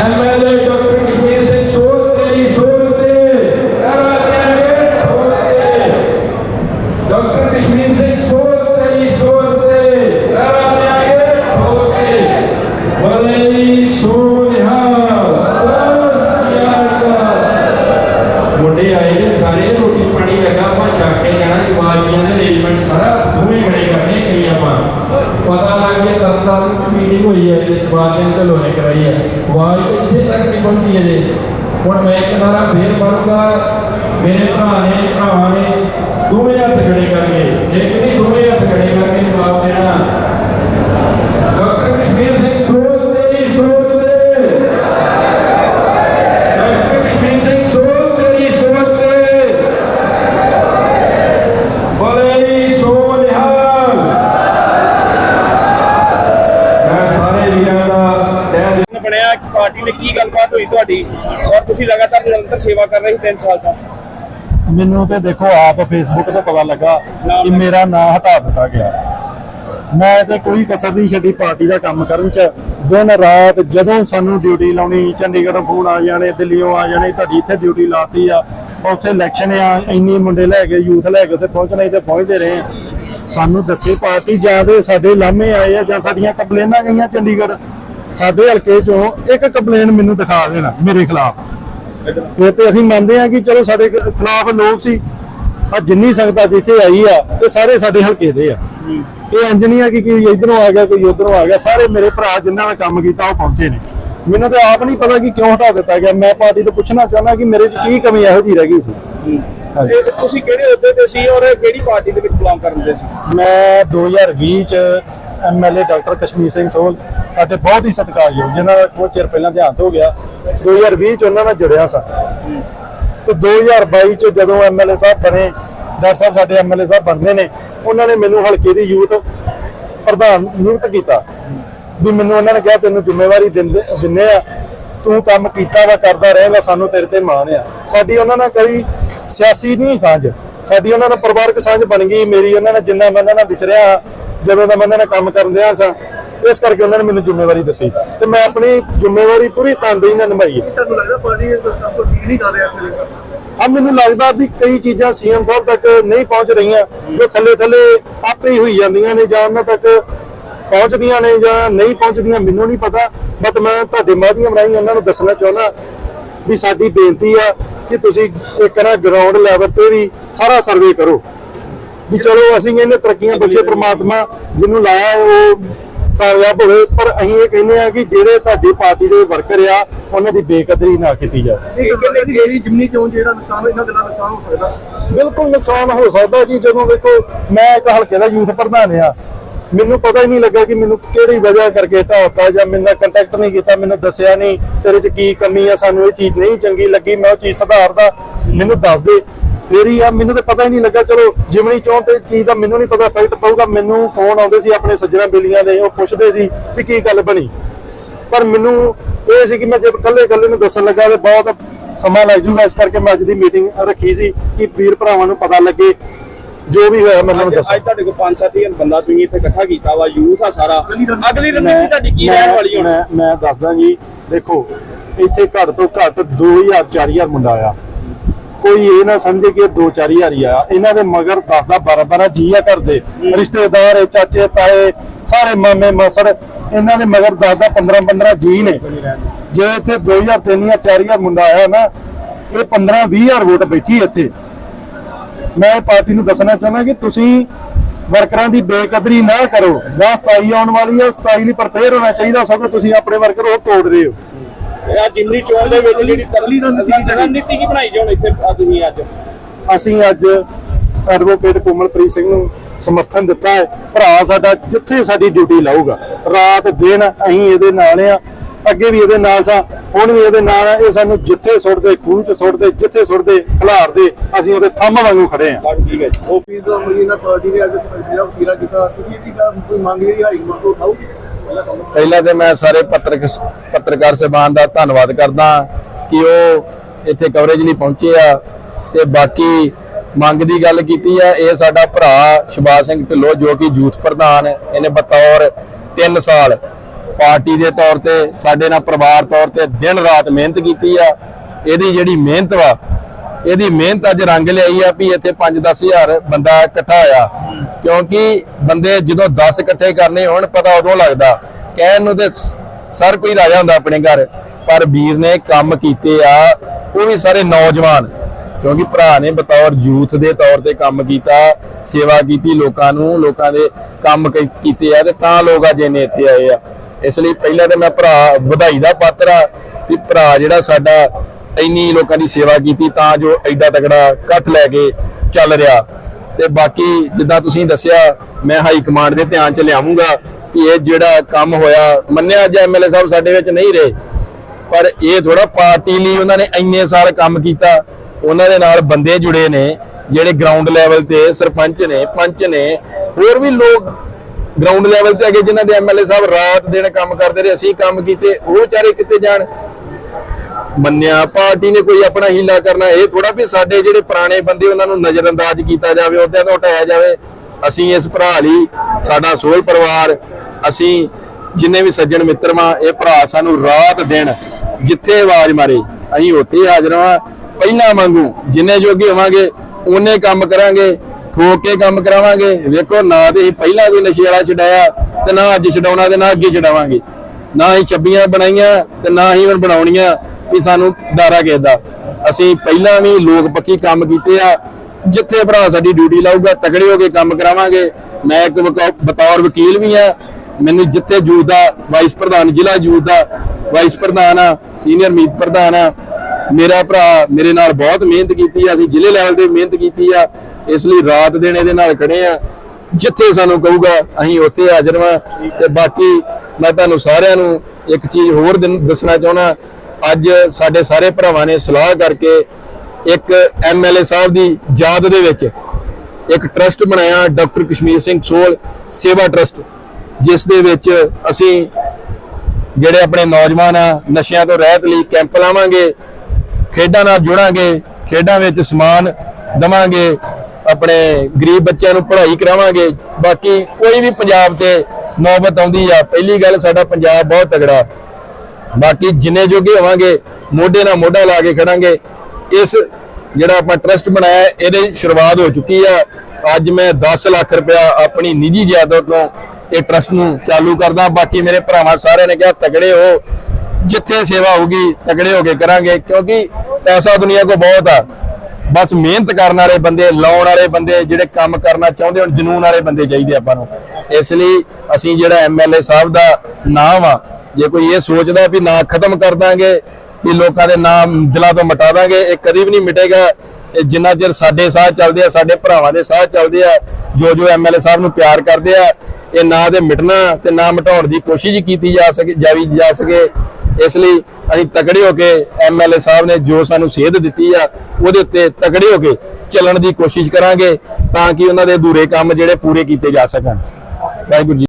MLA doctor Kashmir Singh ਸੋਧ ਤੇਰੀ ਸੋਚ ਤੇ ਕਰਾ ਦੇਾਂਗੇ ਠੋਕ ਤੇ ਡਾਕਟਰ ਕਸ਼ਮੀਰ ਸਿੰਘ ਸੋਧ ਤੇਰੀ ਸੋਚ ਤੇ ਕਰਾ ਦੇਾਂਗੇ ਠੋਕ ਤੇ ਬਲੇ ਸੋਨਿਹਾ ਮੁੰਡੇ ਆਏ ਨੇ ਸਾਰੇ ਰੋਟੀ ਪਾਣੀ ਲੱਗਾ ਆਪਾਂ ਛੱਕ ਕੇ ਜਾਣਾ ਜਵਾਨੀਆਂ ਦੇ ਅਰੇਂਜਮੈਂਟ ਸਾਰਾ ਦੋਵੇਂ ਖੜੇ ਕਰਨੇ ਕਈ ਆਪਾਂ ਪਤਾ ਲੱਗ ਗਿਆ ਤਰਤਾ ਦੀ ਮੀਟਿੰਗ ਹੋਈ ਹੈ ਨੇ ਕਰਾਈ ਹੈ ਆਵਾਜ਼ ਇੱਥੇ ਤੱਕ ਨਹੀਂ ਪਹੁੰਚੀ ਹੈ ਜੀ ਹੁਣ ਮੈਂ ਇੱਕ ਨਾਰਾ ਫੇਰ ਮਾਰੂੰਗਾ ਮੇਰੇ ਭਰਾ ਨੇ, ਭਰਾਵਾਂ ਨੇ ਦੋਵੇਂ ਹੱਥ ਖੜੇ ਕਰਕੇ ਇੱਕ ਨਹੀਂ ਦੋਵੇਂ ਹੱਥ ਖੜੇ ਕਰਕੇ ਜਵਾਬ ਦੇਣਾ ਡਾਕਟਰ ਕਸ਼ਮੀਰ ਸਿੰਘ ਸੋਚ ਤੇਰੀ ਸੋਚ ਦੇ ਡਾਕਟਰ ਕਸ਼ਮੀਰ ਸਿੰਘ ਸੋਚ ਤੇਰੀ ਸੋਚ ਤੇ ਬਲੇ ਸੋ ਨਿਹਾਲ ਮੈਂ ਸਾਰੇ ਵੀਰਾਂ ਦਾ ਤਹਿ ਦਿਲ ਬਣਿਆ ਕਿ ਪਾਰਟੀ ਨੇ ਕੀ ਗੱਲਬਾਤ ਹੋਈ ਤੁਹਾਡੀ ਔਰ ਤੁਸੀਂ ਲਗਾਤਾਰ ਨਿਰੰਤਰ ਸੇਵਾ ਕਰ ਰਹੇ ਸੀ 3 ਸਾਲ ਤੋਂ? ਮੈਨੂੰ ਤੇ ਦੇਖੋ ਆਪ ਫੇਸਬੁੱਕ ਤੇ ਪਤਾ ਲੱਗਾ ਕਿ ਮੇਰਾ ਨਾਂ ਹਟਾ ਦਿੱਤਾ ਗਿਆ। ਮੈਂ ਤੇ ਕੋਈ ਕਸਰ ਨਹੀਂ ਛੱਡੀ ਪਾਰਟੀ ਦਾ ਕੰਮ ਕਰਨ ਚ। ਦਿਨ ਰਾਤ ਜਦੋਂ ਸਾਨੂੰ ਡਿਊਟੀ ਲਾਉਣੀ ਚੰਡੀਗੜ੍ਹੋਂ ਫੋਨ ਆ ਜਾਣੇ ਦਿੱਲੀੋਂ ਆ ਜਾਣੇ ਤੁਹਾਡੀ ਇੱਥੇ ਡਿਊਟੀ ਲਾਤੀ ਆ। ਉੱਥੇ ਇਲੈਕਸ਼ਨ ਆ ਇੰਨੀ ਮੁੰਡੇ ਲੈ ਕੇ ਯੂਥ ਲੈ ਕੇ ਉੱਥੇ ਪਹੁੰਚਣਾ ਤੇ ਪਹੁੰਚਦੇ ਰਹੇ। ਸਾਨੂੰ ਦੱਸੇ ਪਾਰਟੀ ਜਾਂ ਦੇ ਸਾਡੇ ਲਾਮੇ ਆਏ ਆ ਜਾਂ ਸਾਡੀਆਂ ਕੰਪਲੇਨਾਂ ਗਈਆਂ ਚੰਡੀਗੜ੍ਹ। ਸਾਡੇ ਹਲਕੇ ਚੋਂ ਇੱਕ ਕੰਪਲੇਨ ਮੈਨੂੰ ਦਿਖਾ ਦੇਣਾ ਮੇਰੇ ਖਿਲਾਫ। ਇਹ ਤੇ ਅਸੀਂ ਮੰਨਦੇ ਹਾਂ ਕਿ ਚਲੋ ਸਾਡੇ ਖਿਲਾਫ ਲੋਕ ਸੀ ਆ ਜਿੰਨੀ ਸੰਗਤਾਂ ਜਿੱਥੇ ਆਈ ਆ ਇਹ ਸਾਰੇ ਸਾਡੇ ਹਲਕੇ ਦੇ ਆ। ਇਹ ਇੰਜ ਨਹੀਂ ਆ ਕਿ ਕੋਈ ਇਧਰੋਂ ਆ ਗਿਆ ਕੋਈ ਉਧਰੋਂ ਆ ਗਿਆ ਸਾਰੇ ਮੇਰੇ ਭਰਾ ਜਿਨ੍ਹਾਂ ਨੇ ਕੰਮ ਕੀਤਾ ਉਹ ਪਹੁੰਚੇ ਨੇ। ਮੈਨੂੰ ਤੇ ਆਪ ਨਹੀਂ ਪਤਾ ਕਿ ਕਿਉਂ ਹਟਾ ਦਿੱਤਾ ਗਿਆ। ਮੈਂ ਪਾਰਟੀ ਤੋਂ ਪੁੱਛਣਾ ਚਾਹੁੰਦਾ ਕਿ ਮੇਰੇ 'ਚ ਕੀ ਕਮੀ ਇਹੋ ਜਿਹੀ ਰਹਿ ਗਈ ਸੀ। ਤੁਸੀਂ ਕਿਹੜੇ ਅਹੁਦੇ ਤੇ ਸੀ ਔਰ ਕਿਹੜੀ ਪਾਰਟੀ ਦੇ ਵਿੱਚ ਬਿਲੋਂਗ ਕਰਦੇ ਸੀ? ਮੈਂ 2020 ਚ ਐਮਐਲਏ ਡਾਕਟਰ ਕਸ਼ਮੀਰ ਸਿੰਘ ਸੋਹਲ ਸਾਡੇ ਬਹੁਤ ਹੀ ਸਤਿਕਾਰਯੋਗ, ਜਿਨ੍ਹਾਂ ਦਾ ਕੁਝ ਚਿਰ ਪਹਿਲਾਂ ਦੇਹਾਂਤ ਹੋ ਗਿਆ। 2020 ਚ ਉਹਨਾਂ ਨਾਲ ਜੁੜਿਆ ਸਾਂ। ਤੇ 2022 ਚ ਜਦੋਂ ਐਮਐਲਏ ਸਾਹਿਬ ਬਣੇ, ਡਾਕਟਰ ਸਾਹਿਬ ਸਾਡੇ ਐਮਐਲਏ ਸਾਹਿਬ ਬਣਦੇ ਨੇ, ਉਹਨਾਂ ਨੇ ਮੈਨੂੰ ਹਲਕੇ ਦੀ ਯੂਥ ਪ੍ਰਧਾਨ ਨਿਯੁਕਤ ਕੀਤਾ। ਵੀ ਮੈਨੂੰ ਉਹਨਾਂ ਨੇ ਕਿਹਾ, ਤੈਨੂੰ ਜ਼ਿੰਮੇਵਾਰੀ ਦਿੰਦੇ ਆ। ਤੂੰ ਕੰਮ ਕੀਤਾ ਵਾ, ਕਰਦਾ ਰਹੇਗਾ, ਸਾਨੂੰ ਤੇਰੇ ਤੇ ਮਾਣ ਆ। ਸਾਡੀ ਉਹਨਾਂ ਨਾਲ ਕੋਈ ਸਿਆਸੀ ਨਹੀਂ ਸਾਂਝ। ਸਾਡੀ ਉਹਨਾਂ ਨਾਲ ਪਰਿਵਾਰਕ ਸਾਂਝ ਬਣ ਗਈ। ਮੇਰੀ ਉਹਨਾਂ ਨਾਲ ਜਿੰਨਾ ਮੈਂ ਉਹਨਾਂ ਨਾਲ ਵਿਚਰਿਆ ਜਦੋਂ ਦਾ ਮੈਂ ਉਹਨਾਂ ਨਾਲ ਕੰਮ ਕਰਦਿਆਂ ਸਾਂ ਇਸ ਕਰਕੇ ਉਹਨਾਂ ਨੇ ਮੈਨੂੰ ਜ਼ਿੰਮੇਵਾਰੀ ਦਿੱਤੀ ਸੀ। ਤੇ ਮੈਂ ਆਪਣੀ ਜ਼ਿੰਮੇਵਾਰੀ ਪੂਰੀ ਤਨਦੇਹੀ ਨਾਲ ਨਿਭਾਈ ਹੈ। ਤੁਹਾਨੂੰ ਲੱਗਦਾ ਪਾਰਟੀ ਇਹ ਸਭ ਤੋਂ ਠੀਕ ਨਹੀਂ ਕਰ ਰਿਹਾ ਇਸ ਵੇਲੇ? ਆ ਮੈਨੂੰ ਲੱਗਦਾ ਵੀ ਕਈ ਚੀਜ਼ਾਂ ਸੀਐਮ ਸਾਹਿਬ ਤੱਕ ਨਹੀਂ ਪਹੁੰਚ ਰਹੀਆਂ ਜੋ ਥੱਲੇ ਥੱਲੇ ਆਪੇ ਹੀ ਹੋਈ ਜਾਂਦੀਆਂ ਨੇ ਜਾਂ ਉਹਨਾਂ ਤੱਕ ਪਹੁੰਚਦੀਆਂ ਨੇ ਜਾਂ ਨਹੀਂ ਪਹੁੰਚਦੀਆਂ ਮੈਨੂੰ ਨਹੀਂ ਪਤਾ। ਬਟ ਮੈਂ ਤੁਹਾਡੇ ਮਾਧਿਅਮ ਰਾਹੀਂ ਉਹਨਾਂ ਨੂੰ ਦੱਸਣਾ ਚਾਹੁੰਦਾ ਵੀ ਸਾਡੀ ਬੇਨਤੀ ਆ ਕਿ ਤੁਸੀਂ ਇੱਕ ਨਾ ਗਰਾਊਂਡ ਲੈਵਲ ਤੇ ਵੀ ਸਾਰਾ ਸਰਵੇ ਕਰੋ। ਵੀ ਚਲੋ ਅਸੀਂ ਇਹਨੇ ਤਰੱਕੀਆਂ ਬਖਸ਼ੇ ਪ੍ਰਮਾਤਮਾ ਜਿਹਨੂੰ ਲਾਇਆ ਉਹ ਕਾਮਯਾਬ ਹੋਵੇ। ਪਰ ਅਸੀਂ ਇਹ ਕਹਿੰਦੇ ਆ ਕਿ ਜਿਹੜੇ ਤੁਹਾਡੀ ਪਾਰਟੀ ਦੇ ਵਰਕਰ ਆ ਉਹਨਾਂ ਦੀ ਬੇਕਦਰੀ ਨਾ ਕੀਤੀ ਜਾਵੇ। ਇਹ ਕਹਿੰਦੇ ਜੀ ਮੇਰੀ ਜਿਮਨੀ ਚੋਣ ਜਿਹੜਾ ਨੁਕਸਾਨ ਇਹਨਾਂ ਦੇ ਨਾਲ ਨੁਕਸਾਨ ਹੋ ਸਕਦਾ? ਬਿਲਕੁਲ ਨੁਕਸਾਨ ਹੋ ਸਕਦਾ ਜੀ। ਜਦੋਂ ਵੇਖੋ ਮੈਂ ਇੱਕ ਹਲਕੇ ਦਾ ਯੂਥ ਪ੍ਰਧਾਨ ਆ। ਮੈਨੂੰ ਪਤਾ ਹੀ ਨਹੀਂ ਲੱਗਾ ਕਿ ਮੈਨੂੰ ਕਿਹੜੀ ਵਜ੍ਹਾ ਕਰਕੇ ਢਾਤਾ ਜਾਂ ਮੇਰੇ ਨਾਲ ਕੰਟੈਕਟ ਨਹੀਂ ਕੀਤਾ ਮੈਨੂੰ ਦੱਸਿਆ ਨਹੀਂ ਤੇਰੇ 'ਚ ਕੀ ਕਮੀ ਆ ਸਾਨੂੰ ਇਹ ਚੀਜ਼ ਨਹੀਂ ਚੰਗੀ ਲੱਗੀ ਮੈਂ ਉਹ ਚੀਜ਼ ਸੁਧਾਰਦਾ। ਮੈਨੂੰ ਦੱਸ ਦੇ। ਮੇਰੀ ਆ ਮੈਨੂੰ ਤਾਂ ਪਤਾ ਹੀ ਨਹੀਂ ਲੱਗਾ ਚਲੋ ਜਿਮਣੀ ਚੋਣ ਤੇ ਚੀਜ਼ ਦਾ ਮੈਨੂੰ ਨਹੀਂ ਪਤਾ ਫੈਕਟ ਪਊਗਾ ਮੈਨੂੰ ਫੋਨ ਆਉਂਦੇ ਸੀ ਆਪਣੇ ਸੱਜਣਾ ਬੇਲੀਆਂ ਦੇ ਉਹ ਪੁੱਛਦੇ ਸੀ ਵੀ ਕੀ ਗੱਲ ਬਣੀ। ਪਰ ਮੈਨੂੰ ਇਹ ਸੀ ਕਿ ਮੈਂ ਜਦ ਕੱਲੇ ਕੱਲੇ ਨੂੰ ਦੱਸਣ ਲੱਗਾ ਤੇ ਬਹੁਤ ਸਮਾਂ ਲੱਗ ਜੂਗਾ ਇਸ ਕਰਕੇ ਮੈਂ ਅੱਜ ਦੀ ਮੀਟਿੰਗ ਰੱਖੀ ਸੀ ਕਿ ਵੀਰ ਭਰਾਵਾਂ ਨੂੰ ਪਤਾ ਲੱਗੇ ਜੋ ਵੀ ਹੋਇਆ ਮੈਨੂੰ ਦੱਸੋ। ਅੱਜ ਤੁਹਾਡੇ ਕੋਲ 5-7000 ਬੰਦਾ ਤੁਸੀਂ ਇੱਥੇ ਇਕੱਠਾ ਕੀਤਾ ਵਾ ਯੂਥ ਆ ਸਾਰਾ। ਅਗਲੀ ਰਣਨੀਤੀ ਤੁਹਾਡੀ ਕੀ ਰਹਿਣ ਵਾਲੀ ਹੁਣ? ਮੈਂ ਮੈਂ ਦੱਸਦਾ ਜੀ ਦੇਖੋ ਇੱਥੇ ਘੱਟ ਤੋਂ ਘੱਟ 2000 4000 ਮੁੰਡਾ ਆਇਆ। ਕੋਈ ਇਹ ਨਾ ਸਮਝੇ ਕਿ 2 4000 ਹੀ ਆਇਆ ਇਹਨਾਂ ਦੇ ਮਗਰ 10 10 12 12 ਜੀ ਆ ਕਰਦੇ ਰਿਸ਼ਤੇਦਾਰ ਚਾਚੇ, ਤਾਏ, ਸਾਰੇ ਮਾਮੇ, ਮਾਸੜ, ਇਹਨਾਂ ਦੇ ਮਗਰ 10 10 15 15 ਜੀ ਨੇ। ਜੇ ਇੱਥੇ 2000 3000 4000 ਮੁੰਡਾ ਆਇਆ ਨਾ, ਇਹ 15 20000 ਵੋਟ ਬੈਠੀ ਇੱਥੇ। ਮੈਂ ਪਾਰਟੀ ਨੂੰ ਦੱਸਣਾ ਚਾਹੁੰਦਾ ਕਿ ਤੁਸੀਂ ਵਰਕਰਾਂ ਦੀ ਬੇਕਦਰੀ ਨਾ ਕਰੋ। ਜਾਂ 27 ਆਉਣ ਵਾਲੀ ਹੈ 27 ਲਈ ਪ੍ਰਪੇਅਰ ਹੋਣਾ ਚਾਹੀਦਾ ਸਗੋਂ ਤੁਸੀਂ ਆਪਣੇ ਵਰਕਰ ਉਹ ਤੋੜ ਰਹੇ ਹੋ। ਇਹ ਅੱਜ ਜਿਮਨੀ ਚੋਣ ਦੇ ਵਿੱਚ ਜਿਹੜੀ ਤਰਲੀ ਰਣਨੀਤੀ ਕੀ ਬਣਾਈ ਜੀ ਹੁਣ ਇੱਥੇ ਆ ਤੁਸੀਂ ਅੱਜ? ਅਸੀਂ ਅੱਜ ਐਡਵੋਕੇਟ ਕੋਮਲਪ੍ਰੀਤ ਸਿੰਘ ਨੂੰ ਸਮਰਥਨ ਦਿੱਤਾ ਹੈ। ਭਰਾ ਸਾਡਾ ਜਿੱਥੇ ਸਾਡੀ ਡਿਊਟੀ ਲਾਊਗਾ। ਰਾਤ ਦਿਨ ਅਸੀਂ ਇਹਦੇ ਨਾਲ ਆ। ਅੱਗੇ ਵੀ ਇਹਦੇ ਨਾਲ ਸਾਂ ਹੁਣ ਵੀ ਇਹਦੇ ਨਾਲ ਆ। ਇਹ ਸਾਨੂੰ ਜਿੱਥੇ ਸੁੱਟਦੇ ਖੂਹ ਚ ਸੁੱਟਦੇ ਜਿੱਥੇ ਸੁੱਟਦੇ ਖਿਲਾਰਦੇ ਅਸੀਂ ਉਹਦੇ ਥੰਮ ਵਾਂਗੂ ਖੜੇ ਆ। ਠੀਕ ਹੈ ਜੀ ਉਹ ਪੀਰ ਦਾ ਮਰੀਨਾ ਪਾਰਟੀ ਨੇ ਅੱਜ ਜਿਹੜਾ ਵਕੀਰਾ ਕੀਤਾ ਤੁਸੀਂ ਇਹਦੀ ਕੋਈ ਮੰਗ ਜਿਹੜੀ ਹਾਈ ਮੰਗ ਉਹ ਉਠਾਓਗੇ? ਪਹਿਲਾਂ ਤੇ ਮੈਂ ਸਾਰੇ ਪੱਤਰਕ ਪੱਤਰਕਾਰ ਸਹਿਬਾਨ ਦਾ ਧੰਨਵਾਦ ਕਰਦਾ ਕਿ ਉਹ ਇੱਥੇ ਕਵਰੇਜ ਲਈ ਪਹੁੰਚੇ ਆ ਤੇ ਬਾਕੀ ਮੰਗ ਦੀ ਗੱਲ ਕੀਤੀ ਆ, ਇਹ ਸਾਡਾ ਭਰਾ ਸ਼ਿਵਾਜ ਸਿੰਘ ਢਿੱਲੋਂ ਜੋ ਕਿ ਯੂਥ ਪ੍ਰਧਾਨ ਇਹਨੇ ਬਤੌਰ 3 ਸਾਲ ਪਾਰਟੀ ਦੇ ਤੌਰ ਤੇ ਸਾਡੇ ਨਾਲ ਪਰਿਵਾਰ ਤੌਰ ਤੇ ਦਿਨ ਰਾਤ ਮਿਹਨਤ ਕੀਤੀ ਆ। ਇਹਦੀ ਜਿਹੜੀ ਮਿਹਨਤ ਵਾ ਇਹਦੀ ਮਿਹਨਤ ਅੱਜ ਰੰਗ ਲਿਆਈ ਆ ਵੀ ਇੱਥੇ 5-10 ਬੰਦਾ ਇਕੱਠਾ ਹੋਇਆ ਕਿਉਂਕਿ ਬੰਦੇ ਜਦੋਂ 10 ਇਕੱਠੇ ਕਰਨੇ ਹੋਣ, ਪਤਾ ਉਦੋਂ ਲੱਗਦਾ। ਕਹਿਣ ਨੂੰ ਤੇ ਸਰ ਕੋਈ ਰਾਜਾ ਹੁੰਦਾ ਆਪਣੇ ਘਰ, ਪਰ ਵੀਰ ਨੇ ਕੰਮ ਕੀਤੇ ਆ, ਉਹ ਵੀ ਸਾਰੇ ਨੌਜਵਾਨ। ਕਿਉਂਕਿ ਭਰਾ ਨੇ ਬਤੌਰ ਯੂਥ ਦੇ ਤੌਰ ਤੇ ਕੰਮ ਕੀਤਾ, ਸੇਵਾ ਕੀਤੀ ਲੋਕਾਂ ਨੂੰ, ਲੋਕਾਂ ਦੇ ਕੰਮ ਕੀਤੇ ਆ ਤੇ ਤਾਂ ਲੋਕ ਅੱਜ ਇੰਨੇ ਇੱਥੇ ਆਏ ਆ। ਇਸ ਲਈ ਪਹਿਲਾਂ ਤਾਂ ਮੈਂ ਭਰਾ ਵਧਾਈ ਦਾ ਪਾਤਰ ਆ ਕਿ ਭਰਾ ਜਿਹੜਾ ਸਾਡਾ ਇੰਨੀ ਲੋਕਾਂ ਦੀ ਸੇਵਾ ਕੀਤੀ ਤਾਂ ਜੋ ਐਡਾ ਤਕੜਾ ਇਕੱਠ ਲੈ ਕੇ ਚੱਲ ਰਿਹਾ। ਤੇ ਬਾਕੀ ਜਿੱਦਾਂ ਤੁਸੀਂ ਦੱਸਿਆ, ਮੈਂ ਹਾਈ ਕਮਾਂਡ ਦੇ ਧਿਆਨ ਚ ਲਿਆਵਾਂਗਾ ਕਿ ਇਹ ਜਿਹੜਾ ਕੰਮ ਹੋਇਆ, ਮੰਨਿਆ ਅੱਜ ਐਮਐਲਏ ਸਾਹਿਬ ਸਾਡੇ ਵਿੱਚ ਨਹੀਂ ਰਹੇ। ਪਰ ਇਹ ਥੋੜਾ ਪਾਰਟੀ ਲਈ ਉਹਨਾਂ ਨੇ ਇੰਨੇ ਸਾਲ ਕੰਮ ਕੀਤਾ, ਉਹਨਾਂ ਦੇ ਨਾਲ ਬੰਦੇ ਜੁੜੇ ਨੇ, ਜਿਹੜੇ ਗਰਾਊਂਡ ਲੈਵਲ ਤੇ ਸਰਪੰਚ ਨੇ, ਪੰਚ ਨੇ, ਹੋਰ ਵੀ ਲੋਕ ਗਰਾਊਂਡ ਲੈਵਲ ਤੇ ਅਗੇ ਜਿਨ੍ਹਾਂ ਦੇ ਐਮਐਲਏ ਸਾਹਿਬ ਰਾਤ ਦਿਨ ਕੰਮ ਕਰਦੇ ਰਹੇ, ਅਸੀਂ ਕੰਮ ਕੀਤੇ, ਉਹ ਵਿਚਾਰੇ ਕਿੱਥੇ ਜਾਣ? ਮੰਨਿਆ। ਪਾਰਟੀ ਨੇ ਕੋਈ ਆਪਣਾ ਹੀਲਾ ਕਰਨਾ, ਇਹ ਥੋੜਾ ਵੀ ਸਾਡੇ ਜਿਹੜੇ ਪੁਰਾਣੇ ਬੰਦੇ ਉਹਨਾਂ ਨੂੰ ਨਜ਼ਰਅੰਦਾਜ਼ ਕੀਤਾ ਜਾਵੇ ਉਹਦਿਆਂ ਤੋਂ ਹਟਾਇਆ ਜਾਵੇ। ਅਸੀਂ ਇਸ ਭਰਾ ਲਈ, ਸਾਡਾ ਸੋਲ ਪਰਿਵਾਰ, ਅਸੀਂ ਜਿੰਨੇ ਵੀ ਸੱਜਣ ਮਿੱਤਰ ਮਾਂ ਇਹ ਭਰਾ ਸਾਨੂੰ ਰਾਤ ਦਿਨ ਜਿੱਥੇ ਆਵਾਜ਼ ਮਾਰੇ, ਅਸੀਂ ਉੱਥੇ ਹਾਜ਼ਰ ਹਾਂ। ਪਹਿਲਾਂ ਵਾਂਗੂ ਜਿੰਨੇ ਜੋਗੇ ਹੋਵਾਂਗੇ ਉਹਨੇ ਕੰਮ ਕਰਾਂਗੇ, ਠੋਕ ਕੇ ਕੰਮ ਕਰਾਵਾਂਗੇ। ਵੇਖੋ, ਨਾ ਤੇ ਅਸੀਂ ਪਹਿਲਾਂ ਵੀ ਨਸ਼ੇ ਵਾਲਾ ਛਡਾਇਆ, ਤੇ ਨਾ ਅੱਜ ਛਡਾਉਣਾ ਤੇ ਨਾ ਅੱਗੇ ਛਡਾਵਾਂਗੇ। ਨਾ ਹੀ ਛੱਬੀਆਂ ਬਣਾਈਆਂ, ਤੇ ਨਾ ਹੀ ਹੁਣ ਬਣਾਉਣੀਆਂ। ਵੀ ਸਾਨੂੰ ਡਾਰਾ ਕਿਸੇ ਦਾ। ਅਸੀਂ ਪਹਿਲਾਂ ਵੀ ਲੋਕ ਪੱਖੀ ਕੰਮ ਕੀਤੇ ਆ। ਜਿੱਥੇ ਭਰਾ ਸਾਡੀ ਡਿਊਟੀ ਲਾਊਗਾ, ਤਕੜੇ ਹੋ ਕੇ ਕੰਮ ਕਰਾਵਾਂਗੇ। ਮੈਂ ਇੱਕ ਬਤੌਰ ਵਕੀਲ ਵੀ ਆ। ਮੈਨੂੰ ਜਿੱਥੇ ਯੂਥ ਦਾ ਵਾਈਸ ਪ੍ਰਧਾਨ, ਜ਼ਿਲ੍ਹਾ ਯੂਥ ਦਾ ਵਾਈਸ ਪ੍ਰਧਾਨ ਆ ਸੀਨੀਅਰ ਮੀਤ ਪ੍ਰਧਾਨ ਆ, ਮੇਰਾ ਭਰਾ ਮੇਰੇ ਨਾਲ ਬਹੁਤ ਮਿਹਨਤ ਕੀਤੀ ਆ। ਅਸੀਂ ਜ਼ਿਲ੍ਹੇ ਲੈਵਲ ਤੇ ਮਿਹਨਤ ਕੀਤੀ ਆ। ਇਸ ਲਈ ਰਾਤ ਦਿਨ ਇਹਦੇ ਨਾਲ ਖੜੇ ਆ। ਜਿੱਥੇ ਸਾਨੂੰ ਕਹੂਗਾ, ਅਸੀਂ ਉੱਥੇ ਹਾਜ਼ਰ ਵਾਂ। ਤੇ ਬਾਕੀ ਮੈਂ ਤੁਹਾਨੂੰ ਸਾਰਿਆਂ ਨੂੰ ਇੱਕ ਚੀਜ਼ ਹੋਰ ਦੱਸਣਾ ਚਾਹੁੰਦਾ। ਅੱਜ ਸਾਡੇ ਸਾਰੇ ਭਰਾਵਾਂ ਨੇ ਸਲਾਹ ਕਰਕੇ ਇੱਕ ਐਮਐਲਏ ਸਾਹਿਬ ਦੀ ਯਾਦ ਦੇ ਵਿੱਚ ਇੱਕ ਟਰਸਟ ਬਣਾਇਆ ਡਾਕਟਰ ਕਸ਼ਮੀਰ ਸਿੰਘ ਸੋਲ ਸੇਵਾ ਟਰਸਟ, ਜਿਸ ਦੇ ਵਿੱਚ ਅਸੀਂ ਜਿਹੜੇ ਆਪਣੇ ਨੌਜਵਾਨ ਆ, ਨਸ਼ਿਆਂ ਤੋਂ ਰਹਿਤ ਲਈ ਕੈਂਪ ਲਾਵਾਂਗੇ, ਖੇਡਾਂ ਨਾਲ ਜੁੜਾਂਗੇ, ਖੇਡਾਂ ਵਿੱਚ ਸਮਾਨ ਦਵਾਂਗੇ, ਆਪਣੇ ਗਰੀਬ ਬੱਚਿਆਂ ਨੂੰ ਪੜ੍ਹਾਈ ਕਰਾਵਾਂਗੇ। ਬਾਕੀ ਕੋਈ ਵੀ ਪੰਜਾਬ ਤੇ ਨੌਬਤ ਆਉਂਦੀ ਆ, ਪਹਿਲੀ ਗੱਲ ਸਾਡਾ ਪੰਜਾਬ ਬਹੁਤ ਤਗੜਾ ਬਾਕੀ ਜਿੰਨੇ ਜੋਗੇ ਹੋਵਾਂਗੇ, ਮੋਢੇ ਨਾਲ ਮੋਢਾ ਲਾ ਕੇ ਖੜਾਂਗੇ, ਇਸ ਜਿਹੜਾ ਆਪਾਂ ਟਰਸਟ ਬਣਾਇਆ, ਇਹਦੇ ਸ਼ੁਰੂਆਤ ਹੋ ਚੁੱਕੀ ਆ। ਅੱਜ ਮੈਂ 10 ਲੱਖ ਰੁਪਇਆ ਆਪਣੀ ਨਿੱਜੀ ਜਾਇਦਾਦ ਤੋਂ ਇਹ ਟਰਸਟ ਨੂੰ ਚਾਲੂ ਕਰਦਾ। ਬਾਕੀ ਮੇਰੇ ਭਰਾਵਾਂ ਸਾਰਿਆਂ ਨੇ ਕਿਹਾ, ਤਗੜੇ ਹੋ। ਜਿੱਥੇ ਸੇਵਾ ਹੋਊਗੀ, ਤਗੜੇ ਹੋ ਕੇ ਕਰਾਂਗੇ। ਕਿਉਂਕਿ ਪੈਸਾ ਦੁਨੀਆ ਕੋ ਬਹੁਤ ਆ। ਬਸ ਮਿਹਨਤ ਕਰਨ ਵਾਲੇ ਬੰਦੇ, ਲਾਉਣ ਵਾਲੇ ਬੰਦੇ, ਜਿਹੜੇ ਕੰਮ ਕਰਨਾ ਚਾਹੁੰਦੇ ਹੋਣ, ਜਨੂਨ ਵਾਲੇ ਬੰਦੇ ਚਾਹੀਦੇ ਆਪਾਂ ਨੂੰ। ਇਸ ਲਈ ਅਸੀਂ ਜਿਹੜਾ ਐਮਐਲਏ ਸਾਹਿਬ ਦਾ ਨਾਮ ਆ ਜੇ ਕੋਈ ਇਹ ਸੋਚਦਾ ਵੀ ਨਾ ਖਤਮ ਕਰ ਦਾਂਗੇ, ਵੀ ਲੋਕਾਂ ਦੇ ਨਾਮ ਦਿਲਾਂ ਤੋਂ ਮਿਟਾ ਦਾਂਗੇ, ਇਹ ਕਦੀ ਵੀ ਨਹੀਂ ਮਿਟੇਗਾ। ਇਹ ਜਿੰਨਾ ਚਿਰ ਸਾਡੇ ਸਾਹ ਚੱਲਦੇ ਆ, ਸਾਡੇ ਭਰਾਵਾਂ ਦੇ ਸਾਹ ਚੱਲਦੇ ਆ ਜੋ ਜੋ ਐਮਐਲਏ ਸਾਹਿਬ ਨੂੰ ਪਿਆਰ ਕਰਦੇ ਆ, ਇਹ ਨਾ ਤੇ ਮਿਟਣਾ ਤੇ ਨਾ ਮਿਟਾਉਣ ਦੀ ਕੋਸ਼ਿਸ਼ ਕੀਤੀ ਜਾ ਸਕੇ ਜਾਵੀ ਜਾ ਸਕੇ। ਇਸ ਲਈ ਅਸੀਂ ਤਕੜੇ ਹੋ ਕੇ ਐਮਐਲਏ ਸਾਹਿਬ ਨੇ ਜੋ ਸਾਨੂੰ ਸੇਧ ਦਿੱਤੀ ਆ, ਉਹਦੇ ਉੱਤੇ ਤਕੜੇ ਹੋ ਕੇ ਚੱਲਣ ਦੀ ਕੋਸ਼ਿਸ਼ ਕਰਾਂਗੇ, ਤਾਂ ਕਿ ਉਹਨਾਂ ਦੇ ਅਧੂਰੇ ਕੰਮ ਜਿਹੜੇ ਪੂਰੇ ਕੀਤੇ ਜਾ ਸਕਣ। ਵਾਹਿਗੁਰੂ ਜੀ